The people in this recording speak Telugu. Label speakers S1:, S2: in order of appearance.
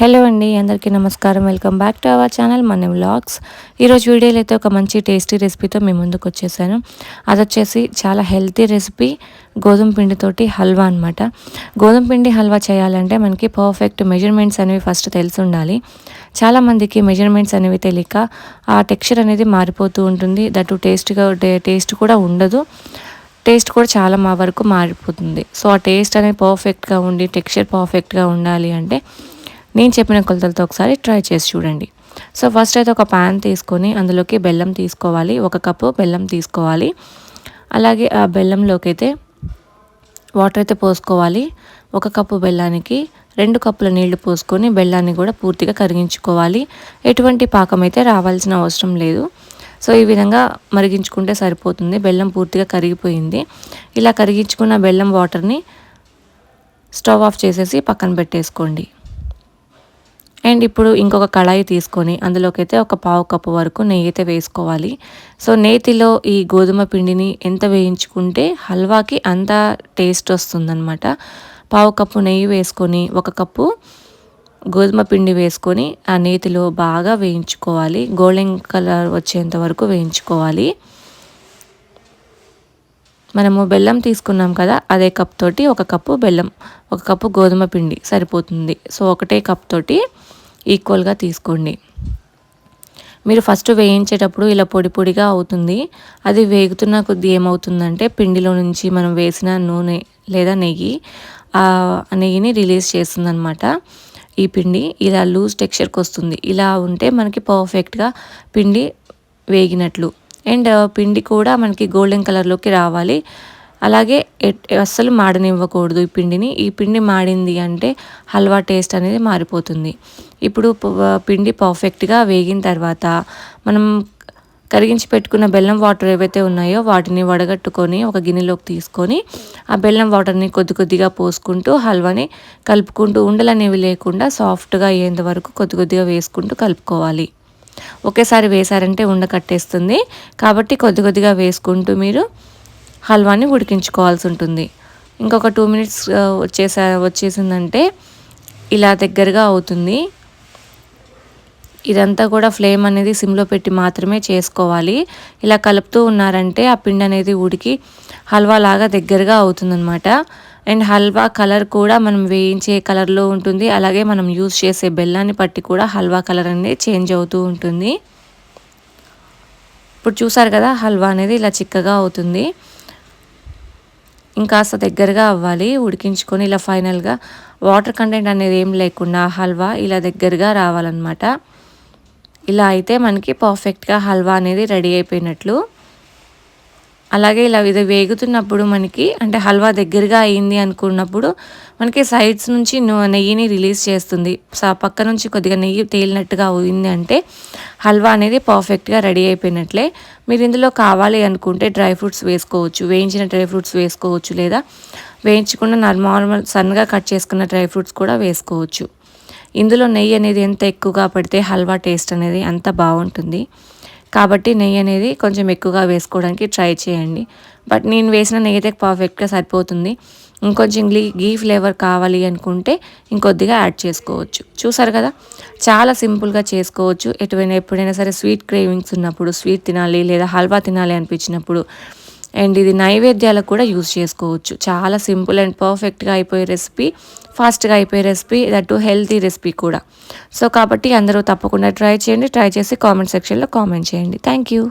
S1: హలో అండి అందరికీ నమస్కారం. Welcome back to our channel మన వ్లాగ్స్. ఈరోజు వీడియోలో అయితే ఒక మంచి టేస్టీ రెసిపీతో మేము ముందుకు వచ్చేసాను. అది వచ్చేసి చాలా హెల్తీ రెసిపీ గోధుమ పిండితోటి హల్వా అనమాట గోధుమ పిండి హల్వా చేయాలంటే మనకి పర్ఫెక్ట్ మెజర్మెంట్స్ అనేవి ఫస్ట్ తెలిసి ఉండాలి. చాలామందికి మెజర్మెంట్స్ అనేవి తెలియక ఆ టెక్స్చర్ అనేది మారిపోతూ ఉంటుంది. దట్ టేస్ట్గా టేస్ట్ కూడా ఉండదు. టేస్ట్ కూడా చాలా మా వరకు మారిపోతుంది. సో ఆ టేస్ట్ అనేది పర్ఫెక్ట్గా ఉండి టెక్స్చర్ పర్ఫెక్ట్గా ఉండాలి అంటే నేను చెప్పిన కొలతలతో ఒకసారి ట్రై చేసి చూడండి. సో ఫస్ట్ అయితే ఒక ప్యాన్ తీసుకొని అందులోకి బెల్లం తీసుకోవాలి. ఒక కప్పు బెల్లం తీసుకోవాలి. అలాగే ఆ బెల్లంలోకి అయితే వాటర్ అయితే పోసుకోవాలి. ఒక కప్పు బెల్లానికి రెండు కప్పుల నీళ్ళు పోసుకొని బెల్లాన్ని కూడా పూర్తిగా కరిగించుకోవాలి. ఎటువంటి పాకం అయితే రావాల్సిన అవసరం లేదు. సో ఈ విధంగా మరిగించుకుంటే సరిపోతుంది. బెల్లం పూర్తిగా కరిగిపోయింది. ఇలా కరిగించుకున్న బెల్లం వాటర్ని స్టవ్ ఆఫ్ చేసేసి పక్కన పెట్టేసుకోండి. అండ్ ఇప్పుడు ఇంకొక కళాయి తీసుకొని అందులోకి అయితే ఒక పావు కప్పు వరకు నెయ్యి అయితే వేసుకోవాలి. సో నేతిలో ఈ గోధుమ పిండిని ఎంత వేయించుకుంటే హల్వాకి అంత టేస్ట్ వస్తుందన్నమాట. పావు కప్పు నెయ్యి వేసుకొని ఒక కప్పు గోధుమ పిండి వేసుకొని ఆ నేతిలో బాగా వేయించుకోవాలి. గోల్డెన్ కలర్ వచ్చేంత వరకు వేయించుకోవాలి. మనము బెల్లం తీసుకున్నాం కదా అదే కప్ తోటి ఒక కప్పు బెల్లం ఒక కప్పు గోధుమ పిండి సరిపోతుంది. సో ఒకటే కప్ తోటి ఈక్వల్గా తీసుకోండి. మీరు ఫస్ట్ వేయించేటప్పుడు ఇలా పొడి పొడిగా అవుతుంది. అది వేగుతున్న కొద్దీ ఏమవుతుందంటే పిండిలో నుంచి మనం వేసిన నూనె లేదా నెయ్యి ఆ నెయ్యిని రిలీజ్ చేస్తుందనమాట ఈ పిండి ఇలా లూజ్ టెక్స్చర్కి వస్తుంది. ఇలా ఉంటే మనకి పర్ఫెక్ట్గా పిండి వేగినట్లు. అండ్ పిండి కూడా మనకి గోల్డెన్ కలర్లోకి రావాలి. అలాగే అస్సలు మాడనివ్వకూడదు ఈ పిండిని. ఈ పిండి మాడింది అంటే హల్వా టేస్ట్ అనేది మారిపోతుంది. ఇప్పుడు పిండి పర్ఫెక్ట్గా వేగిన తర్వాత మనం కరిగించి పెట్టుకున్న బెల్లం వాటర్ ఏవైతే ఉన్నాయో వాటిని వడగట్టుకొని ఒక గిన్నెలోకి తీసుకొని ఆ బెల్లం వాటర్ని కొద్ది కొద్దిగా పోసుకుంటూ హల్వాని కలుపుకుంటూ ఉండలనేవి లేకుండా సాఫ్ట్గా అయ్యేంత వరకు కొద్ది కొద్దిగా వేసుకుంటూ కలుపుకోవాలి. ఒకేసారి వేసారంటే ఉండ కట్టేస్తుంది. కాబట్టి కొద్ది కొద్దిగా వేసుకుంటూ మీరు హల్వాని ఉడికించుకోవాల్సి ఉంటుంది. ఇంకొక టూ మినిట్స్ వచ్చేసా వచ్చేసిందంటే ఇలా దగ్గరగా అవుతుంది. ఇదంతా కూడా ఫ్లేమ్ అనేది సిమ్లో పెట్టి మాత్రమే చేసుకోవాలి. ఇలా కలుపుతూ ఉన్నారంటే ఆ పిండి అనేది ఉడికి హల్వా లాగా దగ్గరగా అవుతుందన్నమాట. అండ్ హల్వా కలర్ కూడా మనం వేయించే కలర్లో ఉంటుంది. అలాగే మనం యూజ్ చేసే బెల్లాన్ని పట్టి కూడా హల్వా కలర్ అనేది చేంజ్ అవుతూ ఉంటుంది. ఇప్పుడు చూసారు కదా హల్వా అనేది ఇలా చిక్కగా అవుతుంది. ఇంకాస్త దగ్గరగా అవ్వాలి ఉడికించుకొని ఇలా ఫైనల్గా వాటర్ కంటెంట్ అనేది ఏం లేకుండా హల్వా ఇలా దగ్గరగా రావాలన్నమాట. ఇలా అయితే మనకి పర్ఫెక్ట్గా హల్వా అనేది రెడీ అయిపోయినట్లు. అలాగే ఇలా ఇది వేగుతున్నప్పుడు మనకి అంటే హల్వా దగ్గరగా అయింది అనుకున్నప్పుడు మనకి సైడ్స్ నుంచి నెయ్యిని రిలీజ్ చేస్తుంది. పక్క నుంచి కొద్దిగా నెయ్యి తేలినట్టుగా అయింది అంటే హల్వా అనేది పర్ఫెక్ట్గా రెడీ అయిపోయినట్లే. మీరు ఇందులో కావాలి అనుకుంటే డ్రై ఫ్రూట్స్ వేసుకోవచ్చు వేయించిన డ్రై ఫ్రూట్స్ వేసుకోవచ్చు లేదా వేయించుకున్న నార్మల్ సన్నగా కట్ చేసుకున్న డ్రై ఫ్రూట్స్ కూడా వేసుకోవచ్చు. ఇందులో నెయ్యి అనేది ఎంత ఎక్కువగా పడితే హల్వా టేస్ట్ అనేది అంత బాగుంటుంది. కాబట్టి నెయ్యి అనేది కొంచెం ఎక్కువగా వేసుకోవడానికి ట్రై చేయండి. బట్ నేను వేసిన నెయ్యి అయితే పర్ఫెక్ట్గా సరిపోతుంది. ఇంకొంచెం గీ గీ ఫ్లేవర్ కావాలి అనుకుంటే ఇంకొద్దిగా యాడ్ చేసుకోవచ్చు. చూసారు కదా? చాలా సింపుల్గా చేసుకోవచ్చు. ఎటువైనా ఎప్పుడైనా సరే స్వీట్ క్రేవింగ్స్ ఉన్నప్పుడు స్వీట్ తినాలి లేదా హల్వా తినాలి అనిపించినప్పుడు అండ్ ఇది నైవేద్యాలకు కూడా యూస్ చేసుకోవచ్చు. చాలా సింపుల్ అండ్ పర్ఫెక్ట్గా అయిపోయే రెసిపీ. ఫాస్ట్గా అయిపోయే రెసిపీ దట్ హెల్తీ రెసిపీ కూడా. సో కాబట్టి అందరూ తప్పకుండా ట్రై చేయండి. ట్రై చేసి కామెంట్ సెక్షన్లో కామెంట్ చేయండి. Thank you.